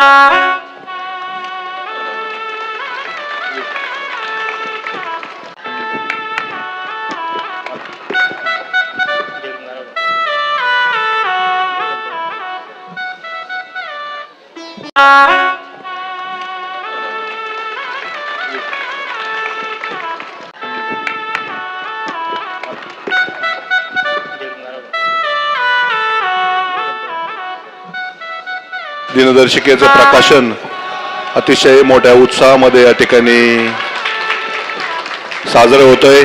Música दिनदर्शिकेचं प्रकाशन अतिशय मोठ्या उत्साहामध्ये या ठिकाणी साजरं होतंय.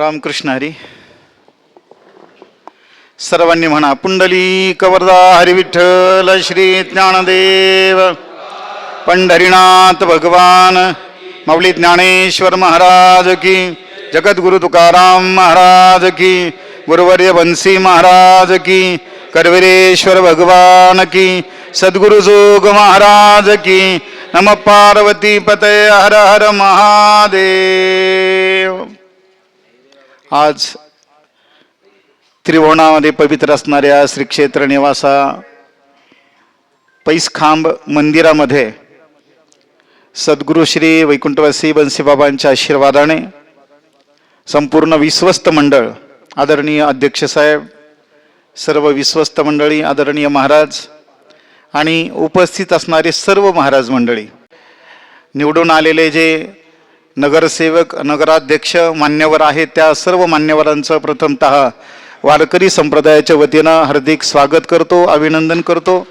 रामकृष्ण हरी. सर्वांनी म्हणा पुंडली कवरदा हरिविठ्ठल श्री ज्ञानदेव पंढरीनाथ भगवान माऊली ज्ञानेश्वर महाराज की जगद्गुरु तुकाराम महाराज की गुरुवर्य बंसी महाराज की करवीरेश्वर भगवान की सद्गुरु जोग महाराज की नम पार्वती पतय हर हर महादेव. आज त्रिभुवनामध्ये पवित्र असणाऱ्या श्री क्षेत्र निवासा पैसखांब मंदिरामध्ये सद्गुरू श्री वैकुंठवासी बंसीबाबांच्या आशीर्वादाने संपूर्ण विश्वस्त मंडळ आदरणीय अध्यक्ष साहेब सर्व विश्वस्त मंडळी आदरणीय महाराज आणि उपस्थित असणारे सर्व महाराज मंडळी निवडून आलेले जे नगरसेवक नगराध्यक्ष मान्यवर आहेत त्या सर्व मान्यवरांचं प्रथमतः वारकरी संप्रदायाच्या वतीनं हार्दिक स्वागत करतो अभिनंदन करतो.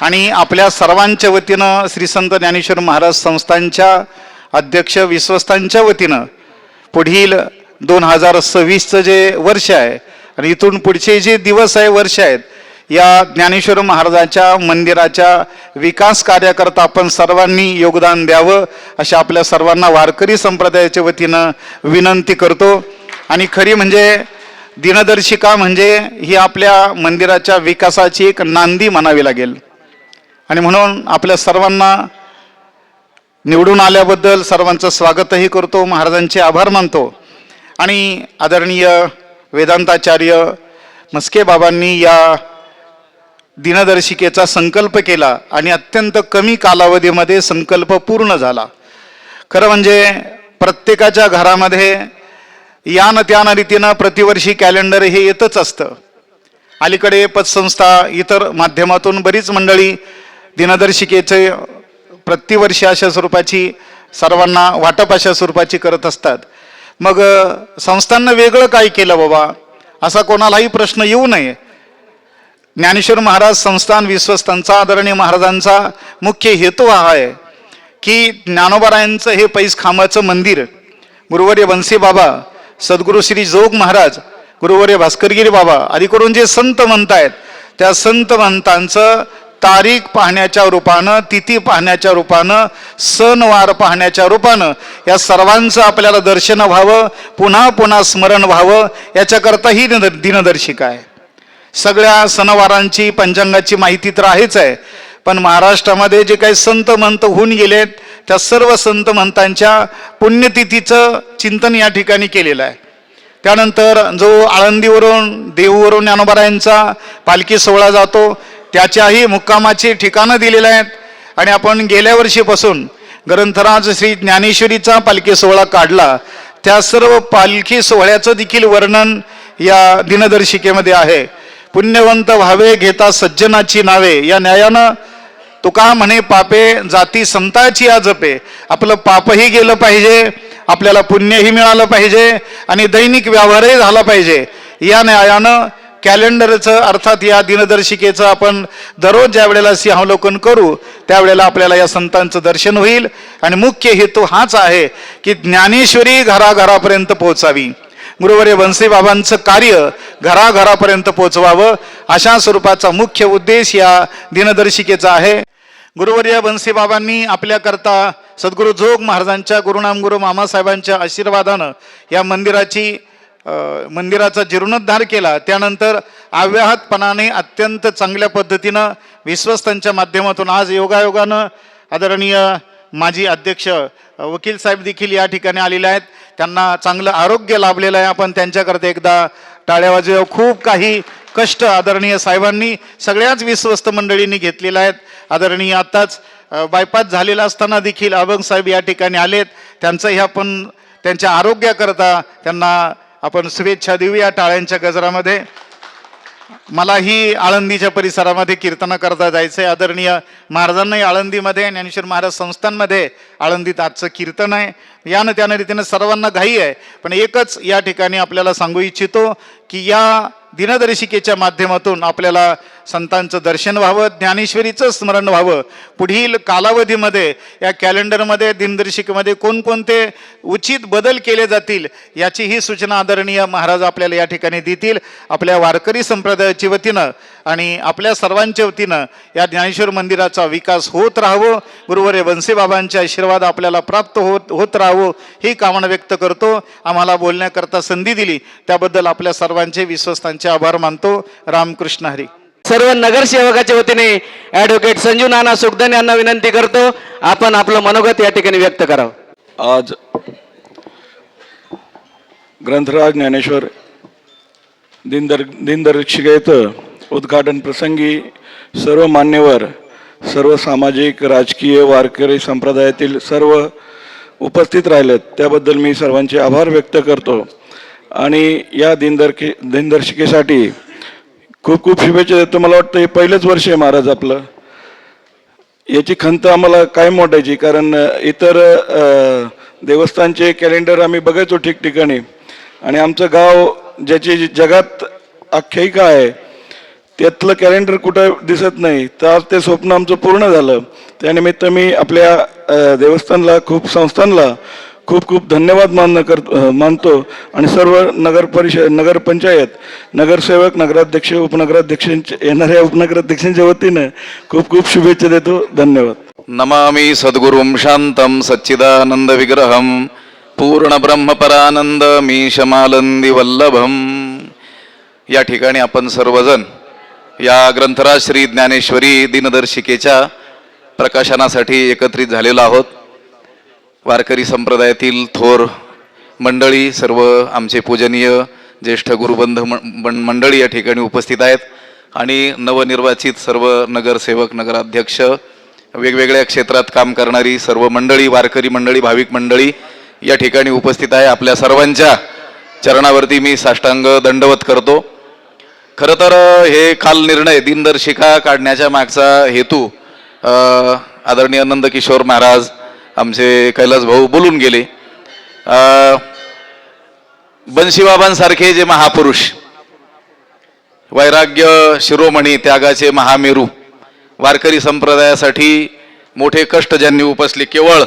आणि आपल्या सर्वांच्या वतीनं श्री संत ज्ञानेश्वर महाराज संस्थांच्या अध्यक्ष विश्वस्तांच्या वतीनं पुढील दोन हजार सव्वीसचं जे वर्ष आहे आणि इथून पुढचे जे दिवस आहे वर्ष आहेत या ज्ञानेश्वर महाराजांच्या मंदिराच्या विकास कार्याकरता आपण सर्वांनी योगदान द्यावं अशा आपल्या सर्वांना वारकरी संप्रदायाच्या वतीनं विनंती करतो. आणि खरी म्हणजे दिनदर्शिका म्हणजे ही आपल्या मंदिराच्या विकासाची एक नांदी म्हणावी लागेल. आणि म्हणून आपल्या सर्वांना निवडून आल्याबद्दल सर्वांचं स्वागतही करतो महाराजांचे आभार मानतो. आणि आदरणीय वेदांताचार्य मस्के बाबांनी या दिनदर्शिकेचा संकल्प केला आणि अत्यंत कमी कालावधीमध्ये संकल्प पूर्ण झाला. खरं म्हणजे प्रत्येकाच्या घरामध्ये यान त्यान रीतीनं प्रतिवर्षी कॅलेंडर हे येतच असतं. अलीकडे पतसंस्था इतर माध्यमातून बरीच मंडळी दिनदर्शिकेचे प्रतिवर्षी अशा स्वरूपाची सर्वांना वाटप अशा स्वरूपाची करत असतात. मग संस्थांना वेगळं काय केलं बाबा? असा कोणालाही प्रश्न येऊ नये. ज्ञानेश्वर महाराज संस्थान विश्वस्तांचा आदरणीय महाराजांचा मुख्य हेतू हा आहे की ज्ञानोबारायांचं हे पैस खांबाचं मंदिर गुरुवर्य बन्सी बाबा सद्गुरू श्री जोग महाराज गुरुवर्य भास्करगिरी बाबा आदी करून जे संत म्हणतायत त्या संत म्हणतांचं तारीख पाहण्याच्या रूपानं तिथी पाहण्याच्या रूपानं सणवार पाहण्याच्या रूपानं या सर्वांचं आपल्याला दर्शन व्हावं पुन्हा पुन्हा स्मरण व्हावं याच्याकरता ही दिनदर्शिका आहे. सगळ्या सणवारांची पंचांगाची माहिती तर आहेच आहे. पण महाराष्ट्रामध्ये जे काही संत महंत होऊन गेलेत त्या सर्व संत महंतांच्या पुण्यतिथीचं चिंतन या ठिकाणी केलेलं आहे. त्यानंतर जो आळंदीवरून देहूवरून ज्ञानोबारायांचा पालखी सोहळा जातो त्याच्याही मुक्कामाची ठिकाणं दिलेलं आहेत. आणि आपण गेल्या वर्षीपासून ग्रंथराज श्री ज्ञानेश्वरीचा पालखी सोहळा काढला. त्या सर्व पालखी सोहळ्याचं देखील वर्णन या दिनदर्शिकेमध्ये आहे. पुण्यवंत व्हावे घेता सज्जनाची नावे या न्यायानं तुका म्हणे पापे जाती संताची या जपे आपलं पापही गेलं पाहिजे आपल्याला पुण्यही मिळालं पाहिजे आणि दैनिक व्यवहारही झाला पाहिजे. या न्यायानं कॅलेंडरचं अर्थात या दिनदर्शिकेचं आपण दररोज ज्या वेळेला सिंहावलोकन करू त्यावेळेला आपल्याला या संतांचं दर्शन होईल. आणि मुख्य हेतू हाच आहे की ज्ञानेश्वरी घराघरापर्यंत पोहोचावी. गुरुवर्य बनसे कार्य घराघरापर्यंत पोहोचवावं अशा स्वरूपाचा मुख्य उद्देश या दिनदर्शिकेचा आहे. गुरुवर्य बनसे आपल्याकरता सद्गुरू जोग महाराजांच्या गुरुनाम गुरु मामासाहेबांच्या आशीर्वादानं या मंदिराची मंदिराचा जीर्णोद्धार केला. त्यानंतर अव्याहतपणाने अत्यंत चांगल्या पद्धतीनं विश्वस्तांच्या माध्यमातून आज योगायोगानं आदरणीय माजी अध्यक्ष वकील साहेब देखील या ठिकाणी आलेले आहेत. त्यांना चांगलं आरोग्य लाभलेलं आहे. आपण त्यांच्याकरता एकदा टाळ्या वाजव खूप काही कष्ट आदरणीय साहेबांनी सगळ्याच विश्वस्त मंडळींनी घेतलेल्या आहेत. आदरणीय आत्ताच बायपास झालेला असताना देखील अभंग साहेब या ठिकाणी आलेत. त्यांचंही आपण त्यांच्या आरोग्याकरता त्यांना आपण शुभेच्छा देऊया टाळ्यांच्या गजरामध्ये. मलाही आळंदीच्या परिसरामध्ये कीर्तन करता जायचं आहे आदरणीय महाराजांनाही आळंदीमध्ये ज्ञानेश्वर महाराज संस्थांमध्ये आळंदीत आजचं कीर्तन आहे. यानं त्यानं रीतीनं सर्वांना घाई आहे. पण एकच या ठिकाणी आपल्याला सांगू इच्छितो की या दिनदर्शिकेच्या माध्यमातून आपल्याला संतांचं दर्शन व्हावं ज्ञानेश्वरीचं स्मरण व्हावं. पुढील कालावधीमध्ये या कॅलेंडरमध्ये दिनदर्शिकेमध्ये कोणकोणते उचित बदल केले जातील याची ही सूचना आदरणीय महाराज आपल्याला या ठिकाणी देतील. आपल्या वारकरी संप्रदायाच्या वतीनं आणि आपल्या सर्वांच्या वतीनं या ज्ञानेश्वर मंदिराचा विकास होत राहावं. गुरुवरे बनसे आशीर्वाद आपल्याला प्राप्त होत होत राहावं ही कामना व्यक्त करतो. आम्हाला बोलण्याकरता संधी दिली. त्याबद्दल आपल्या सर्वांचे विश्वस्तांचे आभार मानतो. रामकृष्ण हरी. सर्व नगरसेवकाच्या वतीने ॲडव्होकेट संजू नाना सुखदन यांना विनंती करतो. आपण आपलं मनोगत या ठिकाणी व्यक्त करावं. आज ग्रंथराज ज्ञानेश्वर दिनदर दिनदर्शिकेचं उद्घाटन प्रसंगी सर्व मान्यवर सर्व सामाजिक राजकीय वारकरी संप्रदायातील सर्व उपस्थित राहिलेत. त्याबद्दल मी सर्वांचे आभार व्यक्त करतो. आणि या दिनदर्के दिनदर्शिकेसाठी खूप खूप शुभेच्छा देतो. मला वाटतं हे पहिलंच वर्ष आहे महाराज आपलं. याची खंत आम्हाला कायम वाटायची कारण इतर देवस्थानचे कॅलेंडर आम्ही बघायचो ठिकठिकाणी. आणि आमचं गाव ज्याची जी जगात आख्यायिका आहे त्यातलं कॅलेंडर कुठं दिसत नाही तर आज ते स्वप्न आमचं पूर्ण झालं. त्यानिमित्त मी आपल्या देवस्थानला खूप संस्थांना खूप खूप धन्यवाद मानणं कर मानतो. आणि सर्व नगर परिषद नगरपंचायत नगरसेवक नगराध्यक्ष उपनगराध्यक्षांच्या येणाऱ्या उपनगराध्यक्षांच्या वतीनं खूप खूप शुभेच्छा देतो. धन्यवाद. नमामि सद्गुरुं पूर्ण ब्रह्मपरानंद मी शमालंदी वल्लभम. या ठिकाणी आपण सर्वजण या ग्रंथराज श्री ज्ञानेश्वरी दिनदर्शिकेच्या प्रकाशनासाठी एकत्रित झालेलो आहोत. वारकरी संप्रदायातील थोर मंडळी सर्व आमचे पूजनीय ज्येष्ठ गुरुबंध मंडळी या ठिकाणी उपस्थित आहेत आणि नवनिर्वाचित सर्व नगरसेवक नगराध्यक्ष वेगवेगळ्या क्षेत्रात काम करणारी सर्व मंडळी वारकरी मंडळी भाविक मंडळी या ठिकाणी उपस्थित आहे. आपल्या सर्वांच्या चरणावरती मी साष्टांग दंडवत करतो. खरं तर हे काल निर्णय दिनदर्शिका काढण्याच्या मागचा हेतू आदरणीय आदरणीय नंदकिशोर महाराज आमचे कैलास भाऊ बोलून गेले. अ, बन्शीबाबांसारखे जे महापुरुष वैराग्य शिरोमणी त्यागाचे महामेरू वारकरी संप्रदायासाठी मोठे कष्ट ज्यांनी उपसले केवळ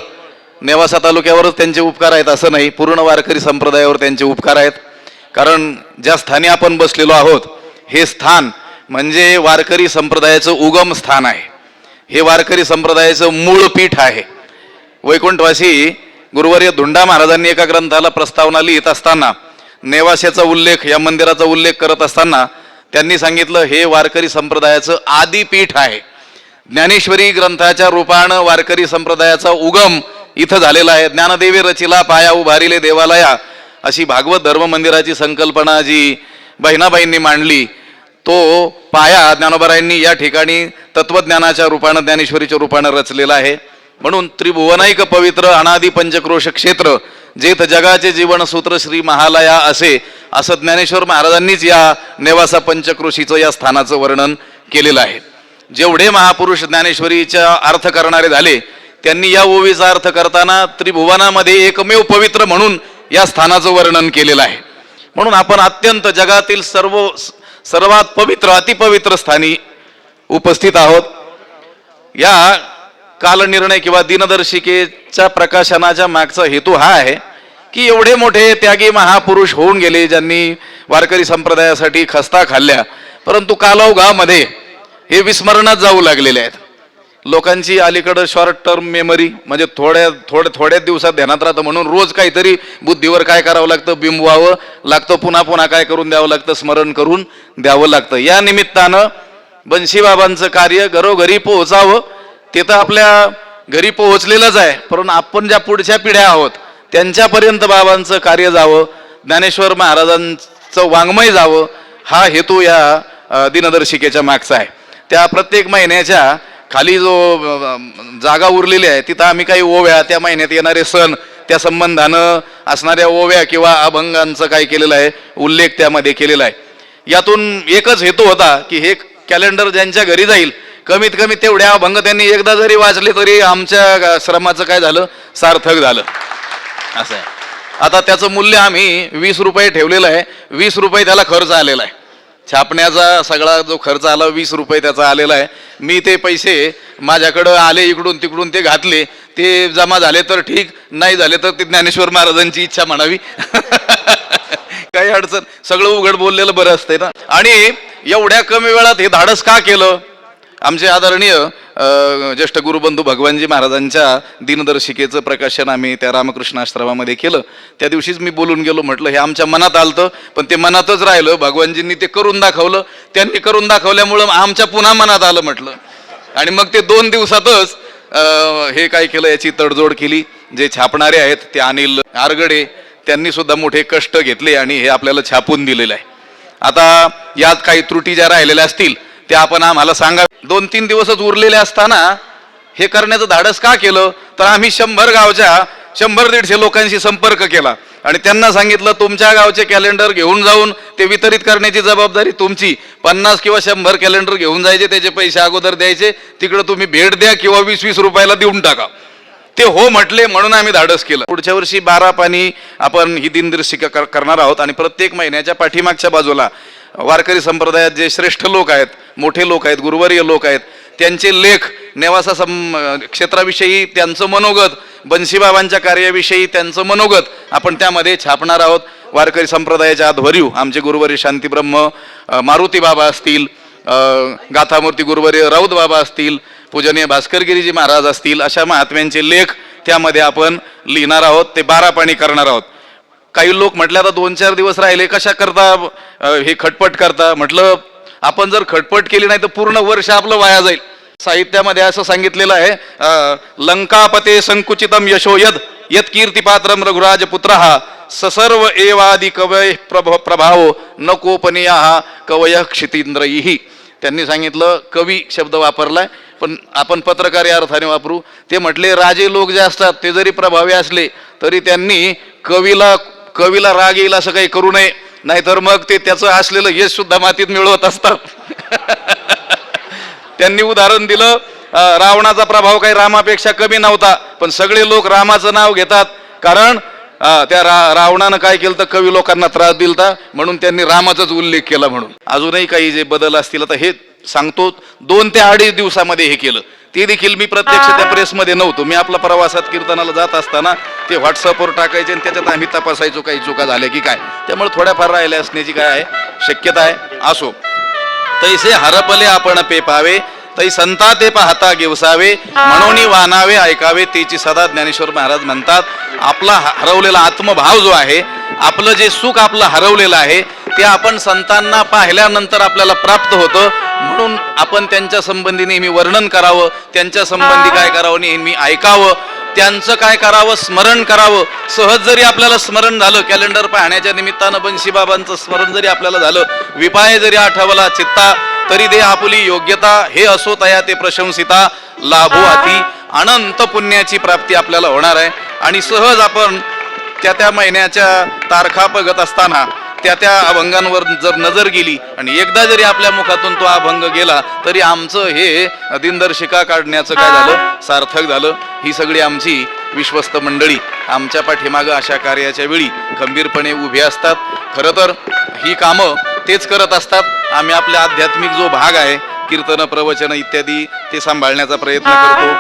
नेवासा तालुक्यावरच त्यांचे उपकार आहेत असं नाही पूर्ण वारकरी संप्रदायावर त्यांचे उपकार आहेत. कारण ज्या स्थानी आपण बसलेलो आहोत हे स्थान म्हणजे वारकरी संप्रदायाचं उगम स्थान आहे. हे वारकरी संप्रदायाचं मूळ पीठ आहे. वैकुंठवासी गुरुवर्य धुंडा महाराजांनी एका ग्रंथाला प्रस्तावना लिहित असताना नेवाशाचा उल्लेख या मंदिराचा उल्लेख करत असताना त्यांनी सांगितलं हे वारकरी संप्रदायाचं आदिपीठ आहे. ज्ञानेश्वरी ग्रंथाच्या रूपानं वारकरी संप्रदायाचा उगम इथं झालेला आहे. ज्ञानदेवी रचिला पाया उभारिले देवालया. अशी भागवत धर्म मंदिराची संकल्पना जी बहिणाबाईंनी मांडली तो पाया ज्ञानोबरायांनी या ठिकाणी तत्वज्ञानाच्या रूपानं ज्ञानेश्वरीच्या रूपानं रचलेला आहे. म्हणून त्रिभुवनाईक पवित्र अनादी पंचक्रोश क्षेत्र जेत जगाचे जीवनसूत्र श्री महालया असे असं ज्ञानेश्वर महाराजांनीच या नेवासा पंचक्रोशीचं या स्थानाचं वर्णन केलेलं आहे. जेवढे महापुरुष ज्ञानेश्वरीचा अर्थ करणारे झाले त्यांनी या ओवीचा अर्थ करताना त्रिभुवनामध्ये एकमेव पवित्र म्हणून या स्थानाचं वर्णन केलेलं आहे. म्हणून आपण अत्यंत जगातील सर्व सर्वात पवित्र अतिपवित्र स्थानी उपस्थित आहोत. या कालनिर्णय किंवा दिनदर्शिकेच्या प्रकाशनाच्या मागचा हेतू हा आहे की एवढे मोठे त्यागी महापुरुष होऊन गेले ज्यांनी वारकरी संप्रदायासाठी खस्ता खाल्ल्या. परंतु कालौघामध्ये हे विस्मरणात जाऊ लागलेले आहेत. लोकांची अलीकडं शॉर्ट टर्म मेमरी म्हणजे थोड्या थोड्या थोड्याच दिवसात ध्यानात राहतं म्हणून रोज काहीतरी बुद्धीवर काय करावं लागतं? बिंबवावं लागतं पुन्हा पुन्हा काय करून द्यावं लागतं? स्मरण करून द्यावं लागतं. या निमित्तानं बन्शीबाबांचं कार्य घरोघरी पोहोचावं ते तर आपल्या घरी पोहोचलेलंच आहे. परंतु आपण ज्या पुढच्या पिढ्या आहोत त्यांच्यापर्यंत बाबांचं कार्य जावं ज्ञानेश्वर महाराजांचं वाङ्मय जावं हा हेतू या दिनदर्शिकेच्या मागचा आहे. त्या प्रत्येक महिन्याच्या खाली जो जागा उरलेली आहे तिथं आम्ही काही ओव्या त्या महिन्यात येणारे सण त्या संबंधानं असणाऱ्या ओव्या किंवा अभंगांचं काय केलेलं आहे उल्लेख त्यामध्ये केलेला आहे. यातून एकच हेतू होता की हे कॅलेंडर ज्यांच्या घरी जाईल कमीत कमी तेवढ्या अभंग त्यांनी एकदा जरी वाचले तरी आमच्या श्रमाचं काय झालं? सार्थक झालं. असं आहे. आता त्याचं मूल्य आम्ही वीस रुपये ठेवलेलं आहे. वीस रुपये त्याला खर्च आलेला आहे. छापण्याचा सगळा जो खर्च आला वीस रुपये त्याचा आलेला आहे. मी ते पैसे माझ्याकडं आले इकडून तिकडून ते घातले. ते जमा झाले तर ठीक नाही झाले तर ते ज्ञानेश्वर महाराजांची इच्छा म्हणावी. काही अडचण. सगळं उघड बोललेलं बरं असतंय ना. आणि एवढ्या कमी वेळात हे धाडस का केलं? आमचे आदरणीय ज्येष्ठ गुरुबंधू भगवानजी महाराजांच्या दिनदर्शिकेचं प्रकाशन आम्ही त्या रामकृष्ण आश्रमामध्ये केलं. त्या दिवशीच मी बोलून गेलो म्हटलं हे आमच्या मनात आलतं पण ते मनातच राहिलं. भगवानजींनी ते करून दाखवलं. त्यांनी करून दाखवल्यामुळं आमच्या पुन्हा मनात आलं म्हटलं. आणि मग ते दोन दिवसातच हे काय केलं याची तडजोड केली. जे छापणारे आहेत ते अनिल आरगडे त्यांनी सुद्धा मोठे कष्ट घेतले आणि हे आपल्याला छापून दिलेलं आहे. आता यात काही त्रुटी ज्या राहिलेल्या असतील त्या आपण आम्हाला सांगा. दोन तीन दिवसच उरलेले असताना हे करण्याचं धाडस का केलं? तर आम्ही शंभर गावच्या शंभर दीडशे लोकांशी संपर्क केला. आणि त्यांना सांगितलं तुमच्या गावचे कॅलेंडर घेऊन जाऊन ते वितरित करण्याची जबाबदारी तुमची. पन्नास किंवा शंभर कॅलेंडर घेऊन जायचे त्याचे पैसे अगोदर द्यायचे. तिकडं तुम्ही भेट द्या किंवा वीस वीस रुपयाला देऊन टाका. ते हो म्हटले म्हणून आम्ही धाडस केलं. पुढच्या वर्षी बारा पाणी आपण ही दिनदर्शिका कर- करणार आहोत. आणि प्रत्येक महिन्याच्या पाठीमागच्या बाजूला वारकरी संप्रदायात जे श्रेष्ठ लोक आहेत मोठे लोक आहेत गुरुवर्य लोक आहेत त्यांचे लेख नेवासा सं क्षेत्राविषयी त्यांचं मनोगत बन्शीबाबांच्या कार्याविषयी त्यांचं मनोगत आपण त्यामध्ये छापणार आहोत. वारकरी संप्रदायाच्या आध्वर्यू आमचे गुरुवर्य शांतीब्रह्म मारुतीबाबा मारुती बाबा असतील गाथामूर्ती गुरुवर्य राऊत बाबा असतील पूजनीय भास्करगिरीजी महाराज असतील अशा महात्म्यांचे लेख त्यामध्ये आपण लिहिणार आहोत ते बारा पाणी करणार आहोत. काही लोक म्हटलं आता दोन चार दिवस राहिले कशा करता हे खटपट करता? म्हटलं आपण जर खटपट केली नाही तर पूर्ण वर्ष आपलं वाया जाईल. साहित्यामध्ये असं सांगितलेलं आहे लंकापते संकुचितम यशो यद यत कीर्तिपात्रम रघुराज पुत्र हा ससर्व एवादी कवय प्रभ प्रभाव न कोपनीया हा कवय क्षितींद्रही त्यांनी सांगितलं कवी शब्द वापरलाय पण आपण पत्रकार या अर्थाने वापरू. ते म्हटले राजे लोक जे असतात ते जरी प्रभावी असले तरी त्यांनी कवीला कवीला राग येईल असं काही करू नये. नाहीतर मग ते त्याचं असलेलं यश सुद्धा मातीत मिळवत असतात. त्यांनी उदाहरण दिलं रावणाचा प्रभाव काही रामापेक्षा कमी नव्हता पण सगळे लोक रामाचं नाव घेतात. कारण त्या रा रावणानं काय केलं तर कवी लोकांना त्रास दिलता म्हणून त्यांनी रामाचाच उल्लेख केला म्हणून. अजूनही काही जे बदल असतील आता हे सांगतो. दोन ते अडीच दिवसामध्ये हे केलं. ते देखील मी प्रत्यक्ष त्या प्रेसमध्ये नव्हतो. मी आपला प्रवासात कीर्तनाला जात असताना ते व्हॉट्सअपवर टाकायचे आणि त्याच्यात आम्ही तपासायचो काही चुका झाल्या की काय. त्यामुळे थोड्याफार राहिल्या असण्याची काय आहे? शक्यता आहे. असो. तैसे हरपले आपण पेपावे तै संता ते पाहता घेवसावे म्हणून वानावे ऐकावे. तेची सदा ज्ञानेश्वर महाराज म्हणतात आपला हरवलेला आत्मभाव जो आहे आपलं जे सुख आपलं हरवलेलं आहे ते आपण संतांना पाहिल्यानंतर आपल्याला प्राप्त होतं. म्हणून आपण त्यांच्या संबंधी नेहमी वर्णन करावं त्यांच्या संबंधी काय करावं नेहमी ऐकावं त्यांचं काय करावं स्मरण करावं. सहज जरी आपल्याला स्मरण झालं कॅलेंडर पाहण्याच्या निमित्तानं बंशीबाबांचं स्मरण जरी आपल्याला झालं विपाय जरी आठवला चित्ता तरी दे आपुली योग्यता हे असो तया ते प्रशंसिता लाभो अति अनंत पुण्याची प्राप्ती आपल्याला होणार आहे. आणि सहज आपण त्या त्या महिन्याच्या तारखा बघत असताना त्या त्या अभंगांवर जर नजर गेली आणि एकदा जरी आपल्या मुखातून तो अभंग गेला तरी आमचं हे दिनदर्शिका काढण्याचं काय झालं? सार्थक झालं. ही सगळी आमची विश्वस्त मंडळी आमच्या पाठीमागं अशा कार्याच्या वेळी खंबीरपणे उभी असतात. खरं तर ही कामं तेच करत असतात. आम्ही आपल्या आध्यात्मिक जो भाग आहे कीर्तन प्रवचन इत्यादी ते सांभाळण्याचा प्रयत्न करतो.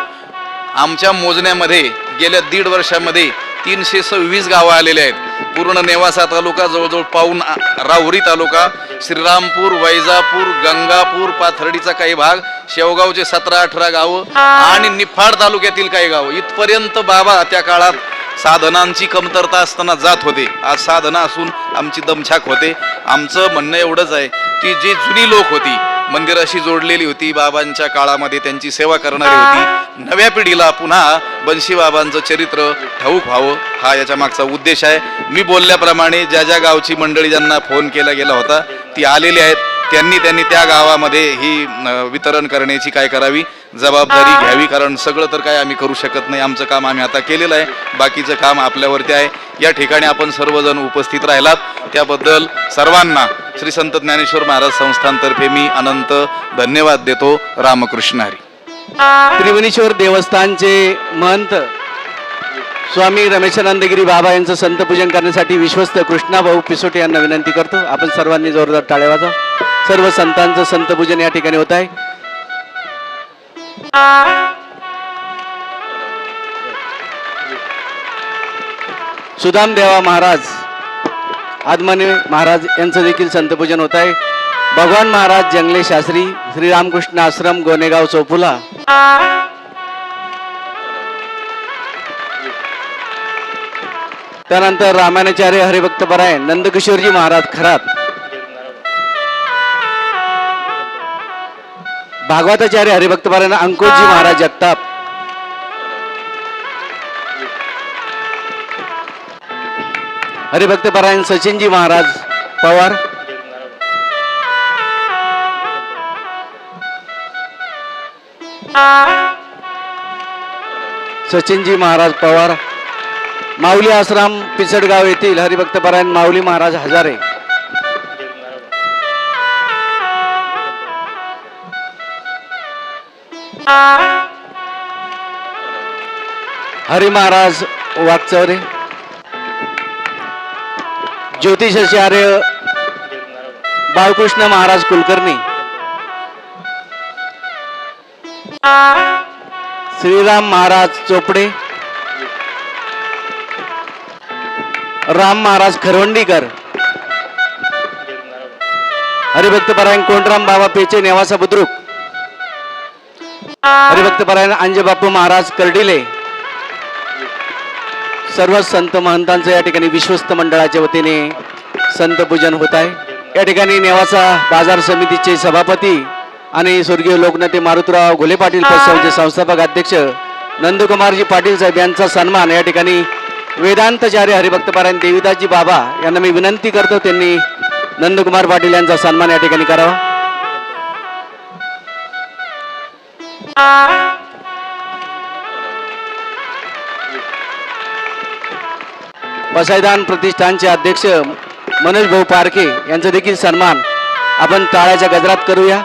आमच्या मोजण्यामध्ये गेल्या दीड वर्षामध्ये तीनशे सव्वीस गावं आलेले आहेत. पूर्ण नेवासा तालुका जवळजवळ पाऊन राहुरी तालुका श्रीरामपूर वैजापूर गंगापूर पाथर्डीचा काही भाग शेवगावचे सतरा अठरा गावं आणि निफाड तालुक्यातील काही गावं. इथपर्यंत बाबा त्या काळात साधनांची कमतरता असताना जात होते. आज साधना असून आमची दमछाक होते. आमचं म्हणणं एवढंच आहे ती जी जुनी लोक होती मंदिराशी जोडलेली होती. बाबांच्या काळामध्ये त्यांची सेवा करणारी होती. नव्या पिढीला पुन्हा बंशी बाबांचं चरित्र ठाऊक व्हावं हा याच्या मागचा उद्देश आहे. मी बोलल्याप्रमाणे ज्या ज्या गावची मंडळी ज्यांना फोन केला गेला होता ती आलेली आहेत. त्यांनी त्यांनी त्या गावामध्ये ही वितरण करण्याची काय करावी? जबाबदारी घ्यावी कारण सगळं तर काय आम्ही करू शकत नाही. आमचं काम आम्ही आता केलेलं आहे. बाकीचं काम आपल्यावरती आहे. या ठिकाणी आपण सर्वजण उपस्थित राहिलात. त्याबद्दल सर्वांना श्री संत ज्ञानेश्वर महाराज संस्थानतर्फे मी अनंत धन्यवाद देतो. रामकृष्ण हरी. त्रिवणीश्वर देवस्थानचे महंत स्वामी रमेशानंदगिरी बाबा यांचं संत पूजन करण्यासाठी विश्वस्त कृष्णा भाऊ पिसोटे यांना विनंती करतो. आपण सर्वांनी जोरदार टाळ्या वाजवा. सर्व संतांचं संत पूजन या ठिकाणी होत आहे. सुदाम देवा महाराज आदमाने महाराज यांचं देखील संत पूजन होत आहे. भगवान महाराज जंगले शास्त्री श्रीरामकृष्ण आश्रम गोनेगाव चोपुला त्यानंतर रामानाचार्य हरिभक्त परायण नंदकिशोरजी महाराज खरात. भागवताचार्य हरिभक्त परायण अंकुशजी महाराज जगताप. हरिभक्त परायण सचिनजी महाराज पवार. सचिनजी महाराज पवार. माऊली आश्रम पिसडगाव येथील हरिभक्त परायण माऊली महाराज हजारे. हरी महाराज वागचौरे ज्योतिषाचार्य बाळकृष्ण महाराज कुलकर्णी. श्रीराम महाराज चोपडे. राम महाराज खरवंडीकर. हरिभक्त परायण कोंडराम बाबा पेचे नेवासा बुद्रुक. हरिभक्त परायण अंजबापू महाराज कर्डिले. सर्व संत महंतांचं या ठिकाणी विश्वस्त मंडळाच्या वतीने संत पूजन होत आहे. या ठिकाणी नेवासा बाजार समितीचे सभापती आणि स्वर्गीय लोकनेते मारुतराव घोले पाटील पक्षाचे संस्थापक अध्यक्ष नंदकुमारजी पाटील साहेब यांचा सन्मान या ठिकाणी वेदांतचार्य हरिभक्त पारायण देविदासजी बाबा यांना मी विनंती करतो त्यांनी नंदकुमार पाटील यांचा सन्मान या ठिकाणी करावा. पसायदान प्रतिष्ठानचे अध्यक्ष मनोज भाऊ पारखे यांचा देखील सन्मान आपण टाळ्याच्या गजरात करूया.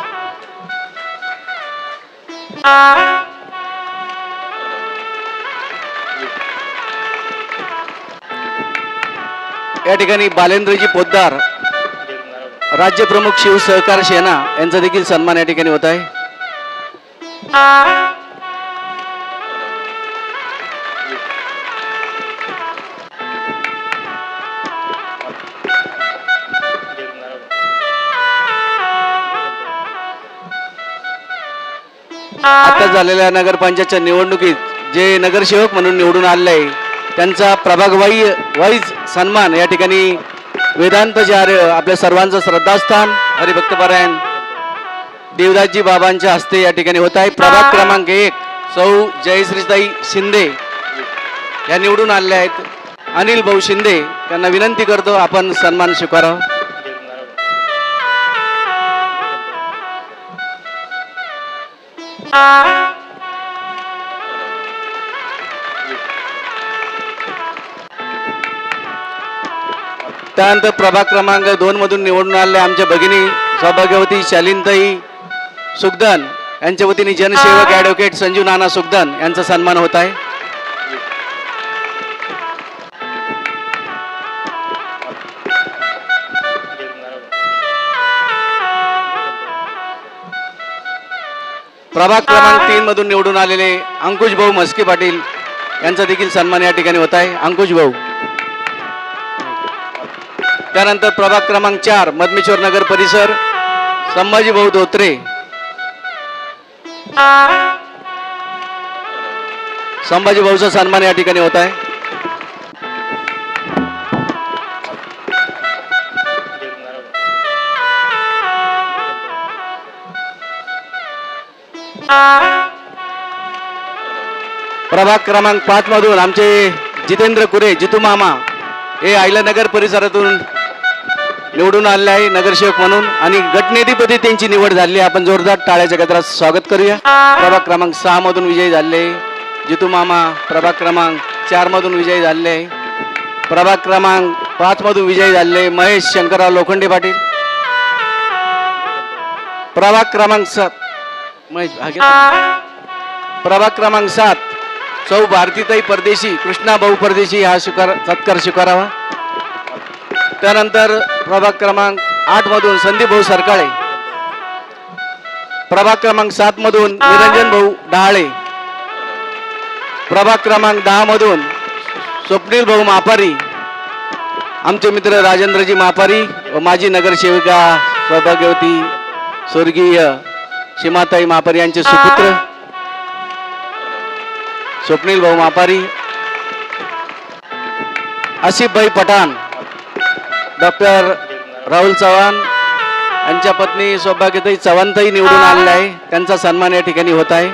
या ठिकाणी बालेंद्रजी पोद्दार राज्य प्रमुख शिव सहकार सेना यांचा देखील सन्मान या ठिकाणी होत आहे. आता झालेल्या नगरपंचायतच्या निवडणुकीत जे नगरसेवक म्हणून निवडून आलेले आहे त्यांचा प्रभाग वाई वाईज सन्मान या ठिकाणी वेदांतचार्य आपल्या सर्वांचं श्रद्धास्थान हरिभक्तपरायण देवदासजी बाबांच्या हस्ते या ठिकाणी होत आहे. प्रभाग क्रमांक एक सौ जयश्रीताई शिंदे या निवडून आलेल्या आहेत. अनिल भाऊ शिंदे त्यांना विनंती करतो आपण सन्मान स्वीकारावा. त्यानंतर प्रभाग क्रमांक दोन मधून निवडून आलेल्या आमच्या भगिनी सौभाग्यवती शालीनताई सुगदन यांच्या वतीने जनसेवक ॲडव्होकेट संजीव नाना सुगदन यांचा सन्मान होत आहे. प्रभाग क्रमांक तीन मधून निवडून आलेले अंकुश भाऊ मस्के पाटील यांचा देखील सन्मान या ठिकाणी होत आहे. अंकुश भाऊ. त्यानंतर प्रभाग क्रमांक चार मधमेश्वर नगर परिसर संभाजी भाऊ धोत्रे. संभाजी भाऊचा सन्मान या ठिकाणी होत आहे. प्रभाग क्रमांक पाच मधून आमचे जितेंद्र कुरे जितू मामा हे आयलानगर परिसरातून निवडून आले आहे नगरसेवक म्हणून आणि गटनेतेपदी त्यांची निवड झाली आहे. आपण जोरदार टाळ्याच्या गजरात स्वागत करूया. प्रभाग क्रमांक सहा मधून विजयी झाले जितू मामा प्रभाग क्रमांक चार मधून विजयी झाले प्रभाग क्रमांक पाच मधून विजयी झाले महेश शंकरराव लोखंडे पाटील. प्रभाग क्रमांक सात. महेश प्रभाग क्रमांक सात. सौ भारतीताई परदेशी कृष्णा भाऊ परदेशी हा स्वीकार सत्कार स्वीकारावा. त्यानंतर प्रभाग क्रमांक आठ मधून संदीप भाऊ सरकाळे. प्रभाग क्रमांक सात मधून निरंजन भाऊ डहाळे. प्रभाग क्रमांक दहा मधून स्वप्नील भाऊ मापारी. आमचे मित्र राजेंद्रजी मापारी व माजी नगरसेविका सौभाग्यवती स्वर्गीय सीमाताई मापारी यांचे सुपुत्र. स्वप्नील भाऊ मापारी. आसिफभाई पठाण. डॉक्टर राहुल चव्हाण यांच्या पत्नी सौभाग्यताई चव्हाणताई निवडून आलेल्या आहे. त्यांचा सन्मान या ठिकाणी होत आहे.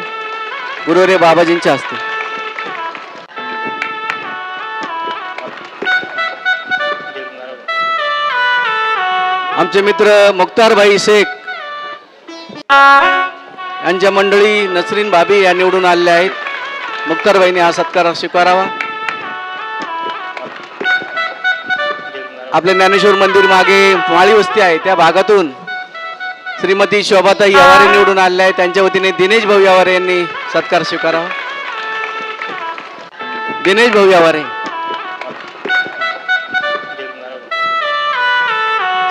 गुरुवारे बाबाजींच्या हस्ते. आमचे मित्र मुख्तारभाई शेख यांच्या मंडळी नसरीन भाभी या निवडून आलेल्या आहेत. मुख्तारबाईंनी हा सत्कार स्वीकारावा. आपल्या ज्ञानेश्वर मंदिर मागे माळी वस्ती आहे. त्या भागातून श्रीमती शोभाताई यवारे निवडून आलेल्या आहेत. त्यांच्या वतीने दिनेश भाऊ यावारे यांनी सत्कार स्वीकारावा. दिनेश भाऊ यवारे.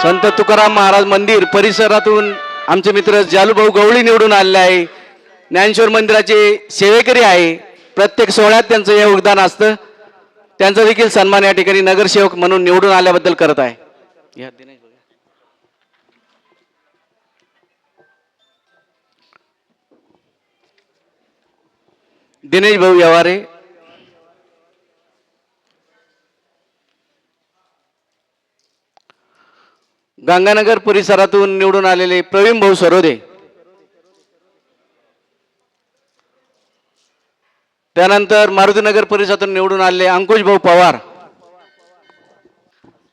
संत तुकाराम महाराज मंदिर परिसरातून आमचे मित्र जालूभाऊ गवळी निवडून आलेले आहे. ज्ञानेश्वर मंदिराचे सेवेकरी आहे. प्रत्येक सोहळ्यात त्यांचं हे योगदान असतं. त्यांचा देखील सन्मान या ठिकाणी नगरसेवक म्हणून निवडून आल्याबद्दल करत आहे. या दिनेश भाऊ. दिनेश भाऊ गंगानगर परिसरातून निवडून आलेले प्रवीण भाऊ सरोदे. त्यानंतर मारुतीनगर परिसरातून निवडून आले अंकुश भाऊ पवार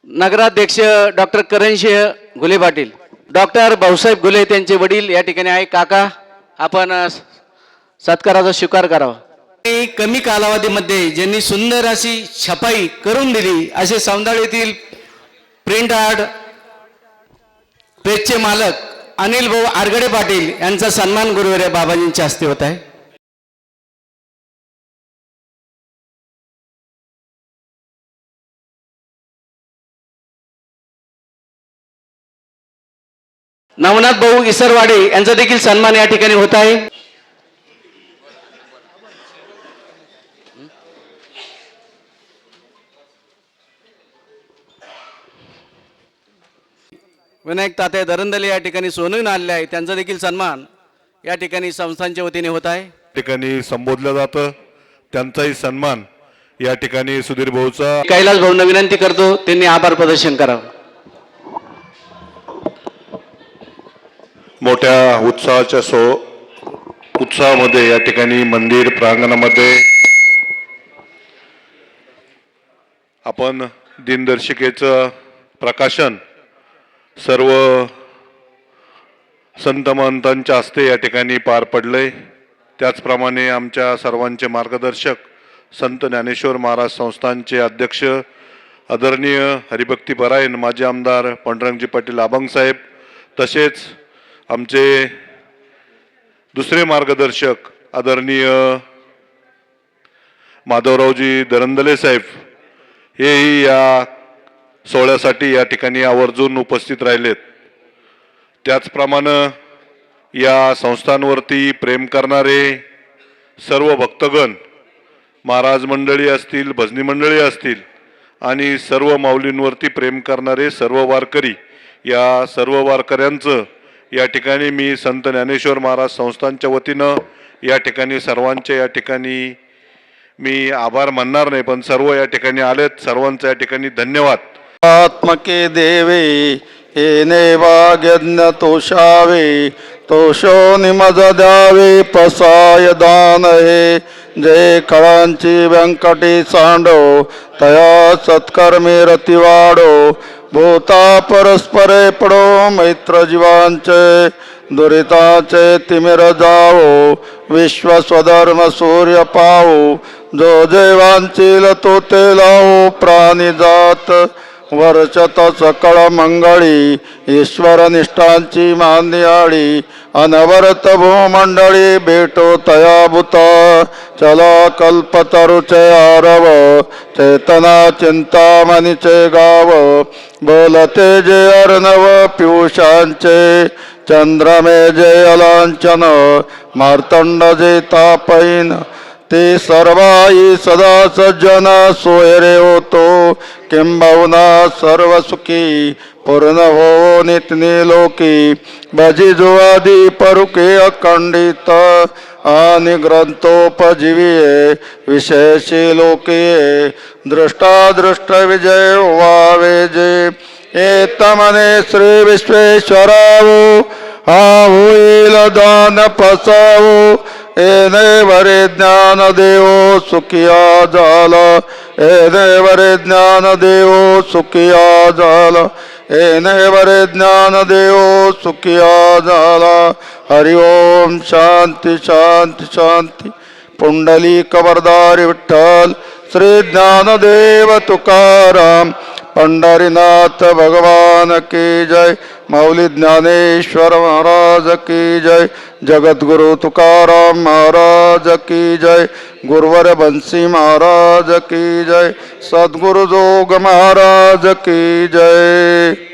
नगराध्यक्ष डॉक्टर करणसिंह घुले पाटील डॉक्टर भाऊसाहेब घुले त्यांचे वडील या ठिकाणी आहे. काका आपण सत्काराचा स्वीकार करावा. कमी कालावधीमध्ये ज्यांनी सुंदर अशी छपाई करून दिली असे सौंदाळ येथील प्रिंट आर्ट पेजचे मालक अनिल भाऊ आरगडे पाटील यांचा सन्मान गुरुवारी बाबाजींच्या हस्ते होत आहे. नवनाथ भाऊ इसरवाडे यांचा देखील सन्मान या ठिकाणी होत आहे. विनायक तात्या दरंदले या ठिकाणी सोनून आलेले आहे. त्यांचा देखील सन्मान या ठिकाणी संस्थांच्या वतीने होत आहे. ठिकाणी संबोधलं जातं. त्यांचाही सन्मान या ठिकाणी सुधीर भाऊचा कैलास भाऊंना विनंती करतो त्यांनी आभार प्रदर्शन करावं. मोठ्या उत्साहाच्या सो उत्साहामध्ये या ठिकाणी मंदिर प्रांगणामध्ये आपण दिनदर्शिकेचं प्रकाशन सर्व संत महंतांच्या हस्ते या ठिकाणी पार पडले त्याचप्रमाणे आमच्या सर्वांचे मार्गदर्शक संत ज्ञानेश्वर महाराज संस्थानचे अध्यक्ष आदरणीय हरिभक्ती परायण माजी आमदार पांडुरंगजी पाटील अभंग साहेब तसेच आमचे दुसरे मार्गदर्शक आदरणीय माधवरावजी दरंदले साहेब हेही या सोहळ्यासाठी या ठिकाणी आवर्जून उपस्थित राहिलेत. त्याचप्रमाणे या संस्थांवरती प्रेम करणारे सर्व भक्तगण महाराज मंडळी असतील भजनी मंडळी असतील आणि सर्व माऊलींवरती प्रेम करणारे सर्व वारकरी या सर्व वारकऱ्यांचं या ठिकाणी मी संत ज्ञानेश्वर महाराज संस्थांच्या वतीनं या ठिकाणी सर्वांच्या या ठिकाणी मी आभार मानणार नाही पण सर्व या ठिकाणी आलेत. सर्वांचा या ठिकाणी धन्यवाद. आत्मके देवे येणे वाग्यज्ञ तोषावे तोषो निमज द्यावे पसाय दान हे. जय कळांची व्यंकटी सांडो तया सत्कर्मी रतिवाडो. भूता परस्परे पडो मैत्र जीवांचे दुरिताचे तिमिर जावो विश्व स्वधर्म सूर्य पावो जो जैवांची तो ते लावो प्राणी जात वर्षत सकळ मंगळी ईश्वर निष्ठांची मान्याळी अनवरत भूमंडळी भेटो तयाभूत चला कल्पतरुचे आरव चेतना चिंतामणीचे गाव. बोलते जे अर्णव पियुषांचे चंद्रमे जे अलांचन. मार्तंड जे तापैन ते सर्वाई सदा सज्जन सोयरे होतो. किंबहुना सर्व सुखी पूर्ण हो नितनी लोकी भजी जुवादी परुके अखंडित आणि ग्रंथोपजीविये विशेषी लोके दृष्टादृष्ट विजय व्हावे जे. एतमने श्री विश्वेश्वरावो हा होईल दान पसावो एने वरे ज्ञान देवो सुखिया झाला एने वरे ज्ञान देवो सुखिया झाला एने वरे ज्ञान देवो सुखिया झाला हरि ओम शांती शांती शांती। पुंडली कबरदारी विठ्ठल। श्री ज्ञानदेव तुकाराम। पंढरीनाथ भगवान की जय। माऊली ज्ञानेश्वर महाराज की जय। जगद्गुरु तुकाराम महाराज की जय। गुरुवर बंसी महाराज की जय। सद्गुरु जोग महाराज की जय।